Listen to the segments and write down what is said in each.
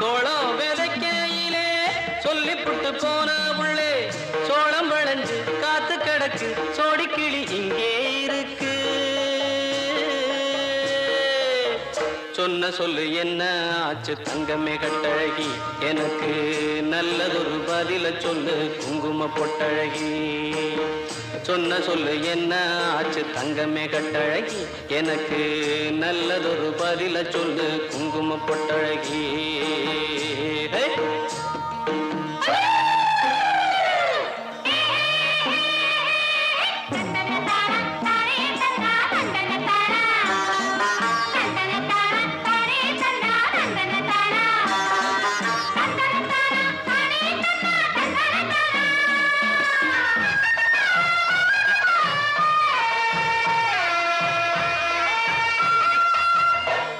சோளம் விதைக்கையிலே சொல்லி புட்டு போன உள்ளே சோளம் வளைஞ்சு காத்து கிடக்கு. சோடி கிளி இங்கே இருக்கு. சொன்ன சொல்லு என்ன ஆச்சு? தங்கமே கட்டழகி எனக்கு நல்லதொரு பதில சொல்லு. குங்கும பொட்டழகி. சொன்ன சொல்லு என்ன ஆச்சு? தங்கமே கட்டழகி எனக்கு நல்லதொரு பதில சொல்லு. குங்கும பொட்டழகி.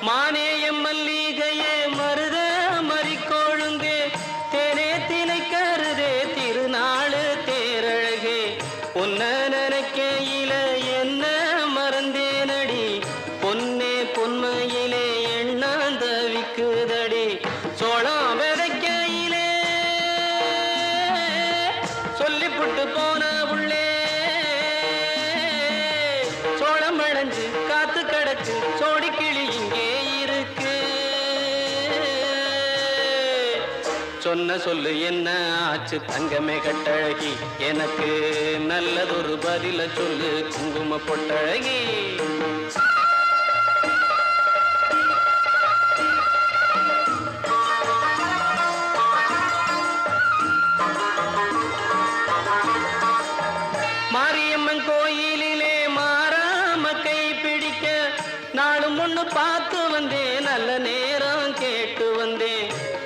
மானேயம் மல்லிகையே மருத மறிக்கோழுங்கே தேனே தினை கருதே திருநாளு தேரழகே. பொன்ன நினைக்கையில என்ன மறந்தேனடி. பொன்னே பொன்மையிலே எண்ணாந்தவிக்குதடி சோழம் விதைக்கையிலே சொல்லிப்புட்டு போன உள்ளே. சோளம் அடைஞ்சு காத்து கிடக்கு. சொன்ன சொல்லு என்ன ஆச்சு? தங்கமே கட்டழகி எனக்கு நல்லதொரு பதில சொல்லு. குங்கும பொட்டழகி. மாரியம்மன் கோயிலிலே மாறாம கை பிடிக்க நாளும் ஒண்ணு பார்த்து வந்தேன் நல்ல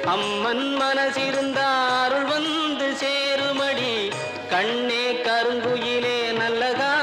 அம்மன் மனசிருந்த அருள் வந்து சேருமடி. கண்ணே கருங்குயிலே நல்லதா